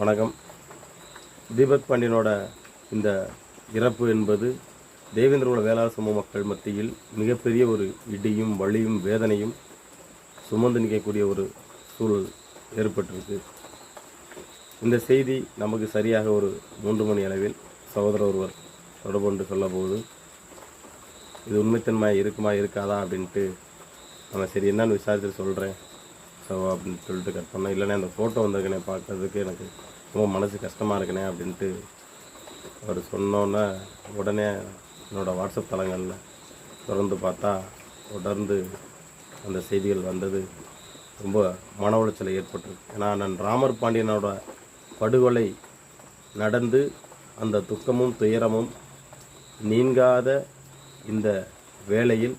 வணக்கம். தீபக் பாண்டியனோட இந்த இறப்பு என்பது தேவேந்திரோட வேளாண் சமூக மக்கள் மத்தியில் மிகப்பெரிய ஒரு இடியும் வலியும் வேதனையும் சுமந்து நிற்கக்கூடிய ஒரு சூழல் ஏற்பட்டிருக்கு. இந்த செய்தி நமக்கு சரியாக ஒரு மூன்று மணி அளவில் சகோதரர் ஒருவர் தொடர்பு கொண்டு சொல்லபோது இது உண்மைத்தன்மை இருக்குமா இருக்காதா அப்படின்ட்டு நம்ம சரி என்னன்னு விசாரித்து சொல்கிறேன் ஸோ அப்படின்னு சொல்லிட்டு கட் பண்ணேன். இல்லைண்ணே அந்த ஃபோட்டோ வந்திருக்கனே பார்க்கறதுக்கு எனக்கு ரொம்ப மனசு கஷ்டமாக இருக்கனே அப்படின்ட்டு அவர் சொன்னோன்னே உடனே என்னோடய வாட்ஸ்அப் தளங்களில் திறந்து பார்த்தா தொடர்ந்து அந்த செய்திகள் வந்தது. ரொம்ப மன உளைச்சலை ஏற்பட்டிருக்கு. ஏன்னா நான் ராமர் பாண்டியனோட படுகொலை நடந்து அந்த துக்கமும் துயரமும் நீங்காத இந்த வேளையில்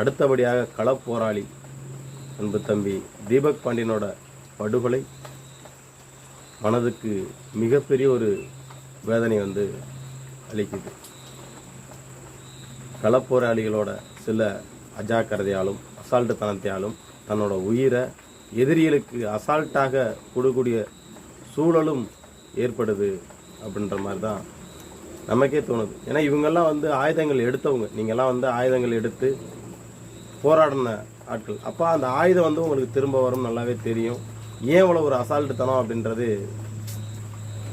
அடுத்தபடியாக களப்போராளி அன்பு தம்பி தீபக் பாண்டியனோட படுகொலை மனதுக்கு மிகப்பெரிய ஒரு வேதனை வந்து அளிக்குது. களப்போராளிகளோட சில அஜாக்கிரதையாலும் அசால்ட்டுத்தனத்தையாலும் தன்னோட உயிரை எதிரிகளுக்கு அசால்ட்டாக கொடுக்கூடிய சூழலும் ஏற்படுது அப்படின்ற மாதிரி தான் நமக்கே தோணுது. ஏன்னா இவங்கெல்லாம் வந்து ஆயுதங்கள் எடுத்தவங்க. நீங்கள்லாம் வந்து ஆயுதங்கள் எடுத்து போராடின ஆட்கள். அப்போ அந்த ஆயுதம் வந்து உங்களுக்கு திரும்ப வரும் நல்லாவே தெரியும். ஏன் இவ்வளோ ஒரு அசால்ட்டுத்தனம் அப்படின்றது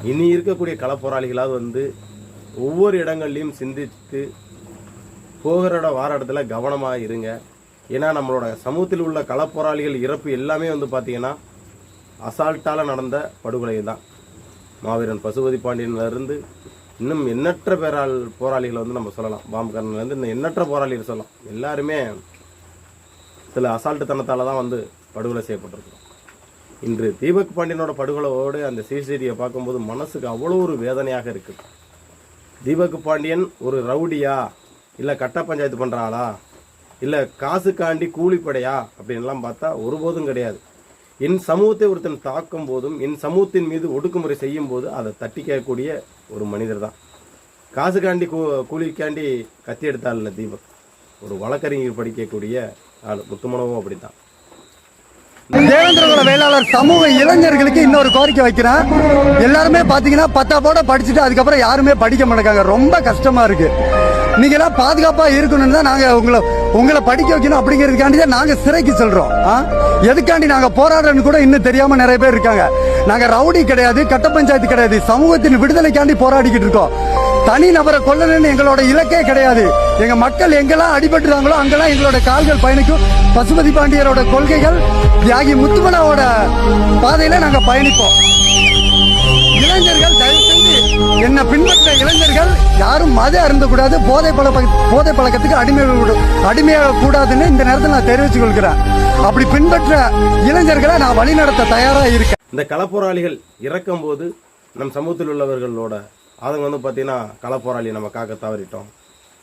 இனி இருக்கக்கூடிய களப்போராளிகளாவது வந்து ஒவ்வொரு இடங்கள்லையும் சிந்தித்து போகிற இடம் வார இடத்துல கவனமாக இருங்க. ஏன்னா நம்மளோட சமூகத்தில் உள்ள களப்போராளிகள் இறப்பு எல்லாமே வந்து பார்த்திங்கன்னா அசால்ட்டால் நடந்த படுகொலை தான் மாவீரன் பசுபதி பாண்டியன்ல இருந்து இன்னும் எண்ணற்ற பேரால் போராளிகளை வந்து நம்ம சொல்லலாம். பாம்புக்காரன்லேருந்து இன்னும் எண்ணற்ற போராளிகள் சொல்லலாம். எல்லாருமே சில அசால்ட்டுத்தனத்தால் தான் வந்து படுகொலை செய்யப்பட்டிருக்கிறோம். இன்று தீபக் பாண்டியனோட படுகொலையோடு அந்த சிசிடிவியை பார்க்கும்போது மனசுக்கு அவ்வளோ ஒரு வேதனையாக இருக்குது. தீபக் பாண்டியன் ஒரு ரவுடியா? இல்லை கட்ட பஞ்சாயத்து பண்ணுறாளா இல்லை காசுக்காண்டி கூலிப்படையா? அப்படின்லாம் பார்த்தா ஒருபோதும் கிடையாது. என் சமூகத்தை ஒருத்தன் தாக்கும் போதும் என் சமூகத்தின் மீது ஒடுக்குமுறை செய்யும் போது அதை தட்டிக்கக்கூடிய ஒரு மனிதர் தான். காசுக்காண்டி கூ கூலிக்காண்டி கத்தி எடுத்தாள் இல்லை தீபக். ஒரு வழக்கறிஞர் படிக்கக்கூடிய ஆள் அப்படித்தான். தேவேந்திரகுல வேளாளர் சமூக இளைஞர்களுக்கு இன்னொரு கோரிக்கை வைக்கிறேன். எல்லாருமே பாத்தீங்கன்னா பத்தா போட படிச்சுட்டு அதுக்கப்புறம் யாருமே படிக்க மாட்டாங்க ரொம்ப கஷ்டமா இருக்கு. நீங்க எல்லாம் பாதுகாப்பா இருக்கணும்னு தான் நாங்க உங்களை உங்களை படிக்க வைக்கணும் அப்படிங்கிறதுக்காண்டி தான் நாங்க சிறைக்கு சொல்றோம். ஆ? எதுக்காண்டி நாங்க போராடுறோம்னு கூட இன்னும் தெரியாம நிறைய பேர் இருக்காங்க. நாங்க ரவுடி கிடையாது கட்ட பஞ்சாயத்து கிடையாது. சமூகத்தின் விடுதலைக்காண்டி போராடிக்கிட்டு இருக்கோம். தனி நபரை கொல்லணும்னு எங்களோட இலக்கே கிடையாது. எங்க மக்கள் எங்கெல்லாம் அடிபட்டுறாங்களோ அங்கெல்லாம் எங்களோட கால்கள் பயணிக்கும். பசுபதி பாண்டியரோட கொள்கைகள் தியாகி முத்துமலாவோட பாதையில நாங்க பயணிப்போம். இளைஞர்கள் தயவு செஞ்சு என்ன பின்பற்ற இளைஞர்கள் யாரும் மத அருந்தக்கூடாது. போதை பழ போதை பழக்கத்துக்கு அடிமை அடிமையாக கூடாதுன்னு இந்த நேரத்தில் நான் தெரிவித்துக் கொள்கிறேன் அப்படி பின்பற்ற இளைஞர்களை நான் வழிநடத்த தயாரா இருக்கேன். இந்த களப்போராளிகள் இறக்கும்போது நம் சமூகத்தில் உள்ளவர்களோட அதுங்க வந்து பார்த்தீங்கன்னா களப்போராளி நம்ம காக்க தவறிட்டோம்.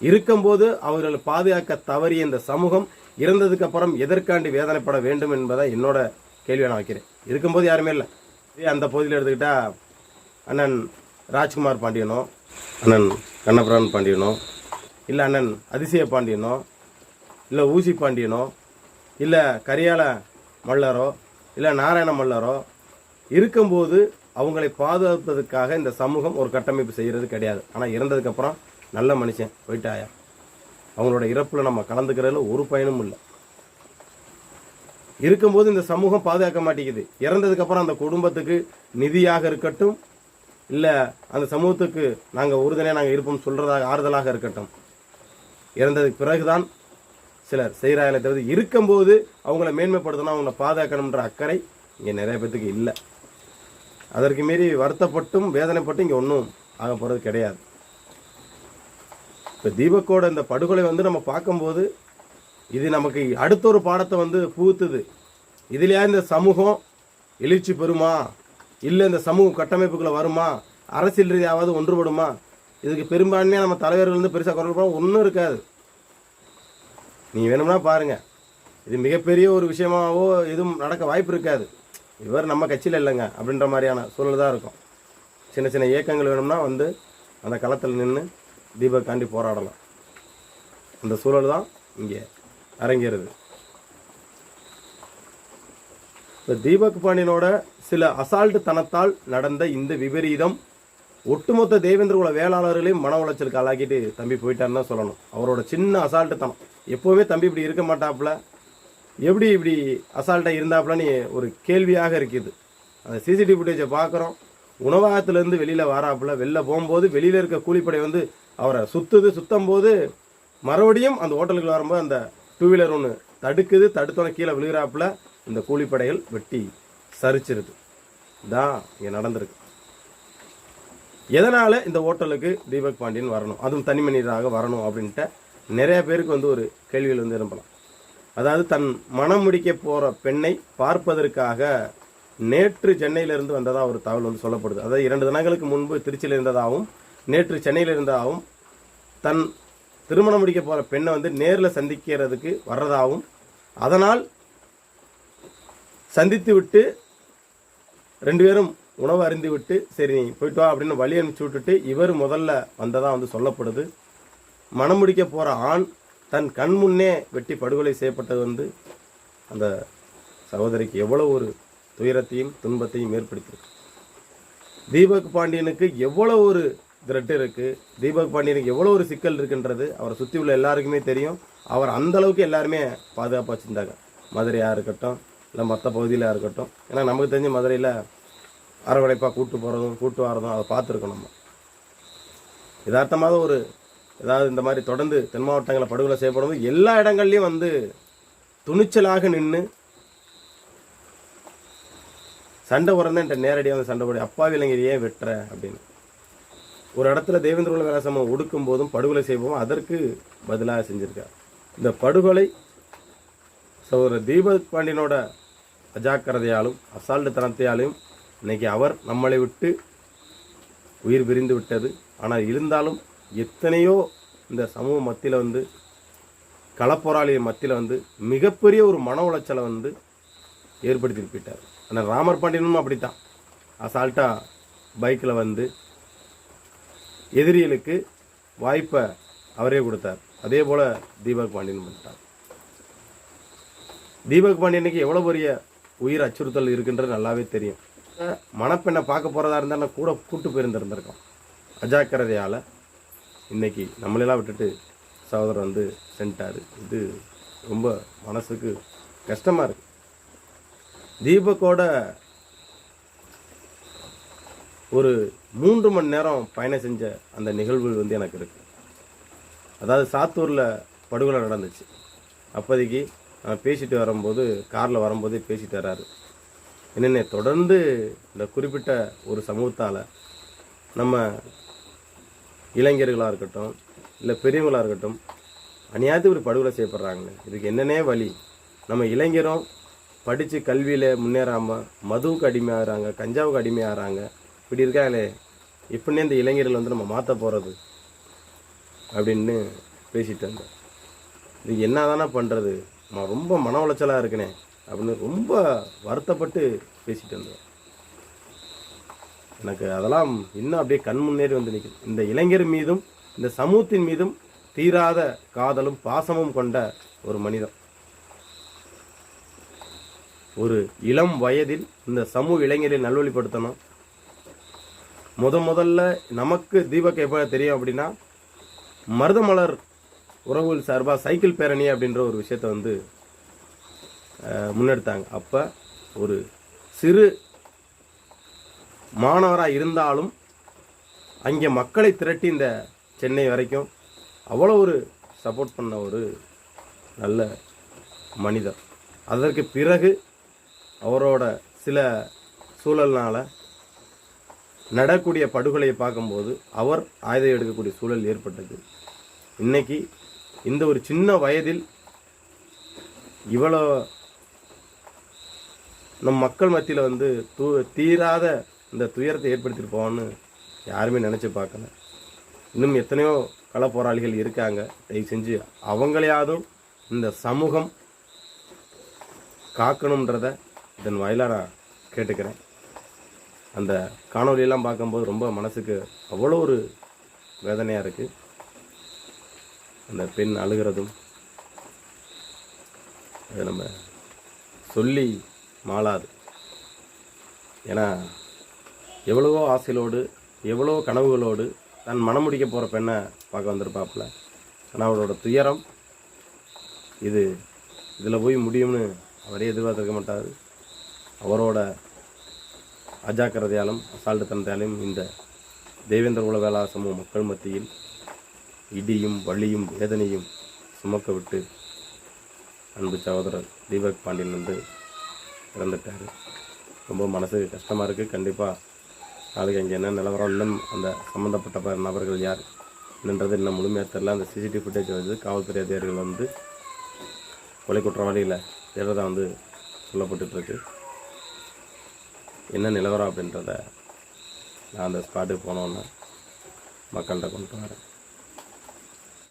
இருக்கும்போது அவர்கள் பாதுகாக்க தவறிய இந்த சமூகம் இறந்ததுக்கு அப்புறம் எதற்காண்டி வேதனைப்பட வேண்டும் என்பதை என்னோட கேள்வியை நான் வைக்கிறேன். இருக்கும்போது யாருமே இல்லை. அந்த பகுதியில் எடுத்துக்கிட்டா அண்ணன் ராஜ்குமார் பாண்டியனோ அண்ணன் கண்ணபிரான் பாண்டியனோ இல்லை அண்ணன் அதிசய பாண்டியனோ இல்லை ஊசி பாண்டியனோ இல்லை கரியால மல்லரோ இல்லை நாராயண மல்லரோ இருக்கும்போது அவங்களை பாதுகாப்பதற்காக இந்த சமூகம் ஒரு கட்டமைப்பு செய்கிறது கிடையாது. ஆனால் இறந்ததுக்கப்புறம் நல்ல மனுஷன் போயிட்டாயா? அவங்களோட இறப்பில் நம்ம கலந்துக்கிறதுல ஒரு பயனும் இல்லை. இருக்கும்போது இந்த சமூகம் பாதுகாக்க மாட்டேங்குது. இறந்ததுக்கப்புறம் அந்த குடும்பத்துக்கு நிதியாக இருக்கட்டும் இல்லை அந்த சமூகத்துக்கு நாங்கள் உறுதுணையாக நாங்கள் இருப்போம் சொல்கிறதாக ஆறுதலாக இருக்கட்டும். இறந்ததுக்கு பிறகுதான் சிலர் செய்கிறாங்களே தவிர இருக்கும்போது அவங்கள மேன்மைப்படுத்தணும் அவங்கள பாதுகாக்கணுன்ற அக்கறை இங்கே நிறைய பேர்த்துக்கு இல்லை. அதற்கு மீறி வருத்தப்பட்டும் வேதனைப்பட்டும் இங்கே ஒன்றும் ஆக போகிறது கிடையாது. இப்போ தீபக்கோட இந்த படுகொலை வந்து நம்ம பார்க்கும்போது இது நமக்கு அடுத்த ஒரு பாடத்தை வந்து புகுத்துது. இதுலையா இந்த சமூகம் எழுச்சி பெறுமா? இல்லை இந்த சமூக கட்டமைப்புக்குள்ள வருமா? அரசியல் ரீதியாவது ஒன்றுபடுமா? இதுக்கு பெரும்பான்மையாக நம்ம தலைவர்கள் வந்து பெருசாக குரல் போனால் ஒன்றும் இருக்காது. நீ வேணும்னா பாருங்கள் இது மிகப்பெரிய ஒரு விஷயமாவோ எதுவும் நடக்க வாய்ப்பு இருக்காது. இவர் நம்ம கட்சியில் இல்லைங்க அப்படின்ற மாதிரியான சூழல் தான் இருக்கும். சின்ன சின்ன இயக்கங்கள் வேணும்னா வந்து அந்த களத்தில் நின்று தீபக்காண்டி போராடலாம். அந்த சூழல் தான் இங்கே அரங்கேறுது. இப்போ தீபக் பாண்டியனோட சில அசால்ட்டு தனத்தால் நடந்த இந்த விபரீதம் ஒட்டுமொத்த தேவேந்திர குல வேளாளர்களையும் மன உளைச்சலுக்கு ஆளாக்கிட்டு தம்பி போயிட்டாருன்னு சொல்லணும். அவரோட சின்ன அசால்ட்டு தனம். எப்போவுமே தம்பி இப்படி இருக்க மாட்டாப்புல. எப்படி இப்படி அசால்ட்டாக இருந்தாப்புலன்னு ஒரு கேள்வியாக இருக்குது. அந்த சிசிடிவி ஃபுட்டேஜை பார்க்குறோம். உணவகத்துலேருந்து வெளியில் வராப்புல வெளில போகும்போது வெளியில் இருக்க கூலிப்படை வந்து அவரை சுற்றுது சுத்தம் போது மறுபடியும் அந்த ஹோட்டலுக்கு வரும்போது அந்த டூ வீலர் ஒன்று தடுக்குது தடுத்தோன்னே கீழே விழுகிறாப்புல இந்த கூலிப்படைகள் வெட்டி சரிச்சிருது. தான் இங்கே நடந்திருக்கு. எதனால் இந்த ஹோட்டலுக்கு தீபக் பாண்டியன் வரணும்? அதுவும் தனி மனிதராக வரணும் அப்படின்ட்டு நிறைய பேருக்கு வந்து ஒரு கேள்விகள் வந்து எழுப்பலாம் அதாவது தன் மனம் முடிக்க போகிற பெண்ணை பார்ப்பதற்காக நேற்று சென்னையிலிருந்து வந்ததாக ஒரு தகவல் வந்து சொல்லப்படுது. அதாவது இரண்டு தினங்களுக்கு முன்பு திருச்சியில் இருந்ததாகவும் நேற்று சென்னையில் இருந்ததாகவும் தன் திருமணம் முடிக்க போகிற பெண்ணை வந்து நேரில் சந்திக்கிறதுக்கு வர்றதாகவும் அதனால் சந்தித்து விட்டு ரெண்டு பேரும் உணவு அருந்தி விட்டு சரி நீ போயிட்டு வா அப்படின்னு வழி அனுப்பிச்சு விட்டுட்டு இவர் முதல்ல வந்ததாக வந்து சொல்லப்படுது. மனம் முடிக்க போகிற ஆண் தன் கண் முன்னே வெட்டி படுகொலை செய்யப்பட்டது வந்து அந்த சகோதரிக்கு எவ்வளோ ஒரு துயரத்தையும் துன்பத்தையும் ஏற்படுத்தியிருக்கு. தீபக் பாண்டியனுக்கு எவ்வளோ ஒரு திரட்டு இருக்குது தீபக் பாண்டியனுக்கு எவ்வளோ ஒரு சிக்கல் இருக்குன்றது அவரை சுற்றி உள்ள எல்லாருக்குமே தெரியும். அவர் அந்தளவுக்கு எல்லாருமே பாதுகாப்பாக வச்சுருந்தாங்க. மதுரையாக இருக்கட்டும் இல்லை மற்ற பகுதியிலாக இருக்கட்டும். ஏன்னா நமக்கு தெரிஞ்ச மதுரையில் அரவணைப்பாக கூட்டு போகிறதும் கூட்டு வரதும் அதை பார்த்துருக்கோம் நம்ம. யதார்த்தமாக ஒரு ஏதாவது இந்த மாதிரி தொடர்ந்து தென் மாவட்டங்களில் படுகொலை செய்யப்படும் எல்லா இடங்கள்லையும் வந்து துணிச்சலாக நின்று சண்டை உறந்து என்கிட்ட நேரடியாக வந்து சண்டை போடி அப்பாவி இளைஞர் ஏன் வெட்டுற அப்படின்னு. ஒரு இடத்துல தேவேந்திர உலகராசம் ஒடுக்கும் போதும் படுகொலை செய்வோம். அதற்கு பதிலாக செஞ்சுருக்கார். இந்த படுகொலை ஒரு தீபக் பாண்டியனோட அஜாக்கிரதையாலும் அசால்ட்டு தனத்தையாலும் இன்னைக்கு அவர் நம்மளை விட்டு உயிர் பிரிந்து விட்டது. ஆனால் இருந்தாலும் எத்தனையோ இந்த சமூக மத்தியில் வந்து களப்போராளிகள் மத்தியில் வந்து மிகப்பெரிய ஒரு மன உளைச்சலை வந்து ஏற்படுத்தி போயிட்டார். ஆனால் ராமர் பாண்டியனும் அப்படித்தான். அசால்ட்டாக பைக்கில் வந்து எதிரிகளுக்கு வாய்ப்பை அவரே கொடுத்தார். அதே போல் தீபக் பாண்டியன் பண்ணிட்டார் தீபக் பாண்டியனுக்கு எவ்வளோ பெரிய உயிர் அச்சுறுத்தல் இருக்குன்றது நல்லாவே தெரியும். மணப்பெண்ணை பார்க்க போகிறதா இருந்தால் நான் கூட கூட்டு போயிருந்திருந்திருக்கோம். அஜாக்கிரதையால் இன்னைக்கு நம்மளெல்லாம் விட்டுட்டு சகோதரர் வந்து சென்ட்டார். இது ரொம்ப மனசுக்கு கஷ்டமாக இருக்கு. தீபக்கோட ஒரு மூன்று மணி நேரம் பயணம் செஞ்ச அந்த நிகழ்வு வந்து எனக்கு இருக்குது அதாவது சாத்தூரில் படுகொலை நடந்துச்சு. அப்போதைக்கு நான் பேசிட்டு வரும்போது காரில் வரும்போதே பேசிட்டு வராரு. என்னென்ன தொடர்ந்து இந்த குறிப்பிட்ட ஒரு சமூகத்தால் நம்ம இளைஞர்களாக இருக்கட்டும் இல்லை பெரியவங்களாக இருக்கட்டும் அநியாயத்து ஒரு படுகொலை செய்யப்படுறாங்களே இதுக்கு என்னென்ன வழி? நம்ம இளைஞரும் படித்து கல்வியில் முன்னேறாமல் மதுவுக்கு அடிமையாகிறாங்க கஞ்சாவுக்கு அடிமையாகிறாங்க. இப்படி இருக்காங்களே இப்படின்னே இந்த இளைஞர்கள் வந்து நம்ம மாற்ற போகிறது அப்படின்னு பேசிட்டு இருந்தேன் இது என்ன தானே பண்ணுறது நான் ரொம்ப மன உளைச்சலாக இருக்கனே அப்படின்னு ரொம்ப வருத்தப்பட்டு பேசிட்டு இருந்தேன் எனக்கு அதெல்லாம் இன்னும் அப்படியே கண் முன்னேறி வந்து நிற்கும் இந்த இளைஞர் மீதும் இந்த சமூகத்தின் மீதும் தீராத காதலும் பாசமும் கொண்ட ஒரு மனிதன். ஒரு இளம் வயதில் இந்த சமூக இளைஞரை நல்வழிப்படுத்தணும். முத முதல்ல நமக்கு தீபக் எப்போ தெரியும் அப்படின்னா மருதமலர் உறவுகள் சார்பாக சைக்கிள் பேரணி அப்படின்ற ஒரு விஷயத்தை வந்து முன்னெடுத்தாங்க. அப்போ ஒரு சிறு மாணவராக இருந்தாலும் அங்கே மக்களை திரட்டி இந்த சென்னை வரைக்கும் அவ்வளோ ஒரு சப்போர்ட் பண்ண ஒரு நல்ல மனிதர். அதற்கு பிறகு அவரோட சில சூழல்னால் நடக்கூடிய படுகொலையை பார்க்கும்போது அவர் ஆயுதம் எடுக்கக்கூடிய சூழல் ஏற்பட்டது. இன்னைக்கு இந்த ஒரு சின்ன வயதில் இவ்வளோ நம் மக்கள் மத்தியில் வந்து தூ தீராத இந்த துயரத்தை ஏற்படுத்திட்டு போவான்னு யாருமே நினச்சி பார்க்கல. இன்னும் எத்தனையோ கள போராளிகள் இருக்காங்க. தயவு செஞ்சு அவங்களையாதும் இந்த சமூகம் காக்கணுன்றத இதன் வாயிலாக நான் கேட்டுக்கிறேன். அந்த காணொலியெல்லாம் பார்க்கும்போது ரொம்ப மனசுக்கு அவ்வளோ ஒரு வேதனையாக இருக்குது அந்த பெண் அழுகிறதும் அதை நம்ம சொல்லி மாளாது. ஏன்னா எவ்வளவோ ஆசையிலோடு எவ்வளோ கனவுகளோடு தன் மனம் முடிக்க போகிற பெண்ணை பார்க்க வந்திருப்பாப்புல. ஆனால் அவரோட துயரம் இது இதில் போய் முடியும்னு அவரே எதிர்பார்த்துருக்க மாட்டார். அவரோட அஜாக்கிரதையாலும் அசால்ட்டுத்தனத்தாலும் இந்த தேவேந்திர குல வேளா மக்கள் மத்தியில் இடியும் வழியும் வேதனையும் சுமக்க விட்டு அன்பு சகோதரர் தீபக் பாண்டியன் வந்து இறந்துட்டார். ரொம்ப மனசு கஷ்டமாக இருக்குது கண்டிப்பாக நாளைக்கு அங்கே என்ன நிலவரம் இன்னும் அந்த சம்மந்தப்பட்ட ப- நபர்கள் யார் என்னன்றது இன்னும் முழுமையாக தெரில அந்த சிசிடிவி ஃபுட்டேஜ் வந்து காவல்துறை அதிகாரிகள் வந்து கொலை குற்றவாளிகளை தேடுறதா வந்து சொல்லப்பட்டுருக்கு என்ன நிலவரம் அப்படின்றத நான் அந்த ஸ்பாட்டுக்கு போனோன்னே மக்கள்கிட்ட கொண்டு வரேன்.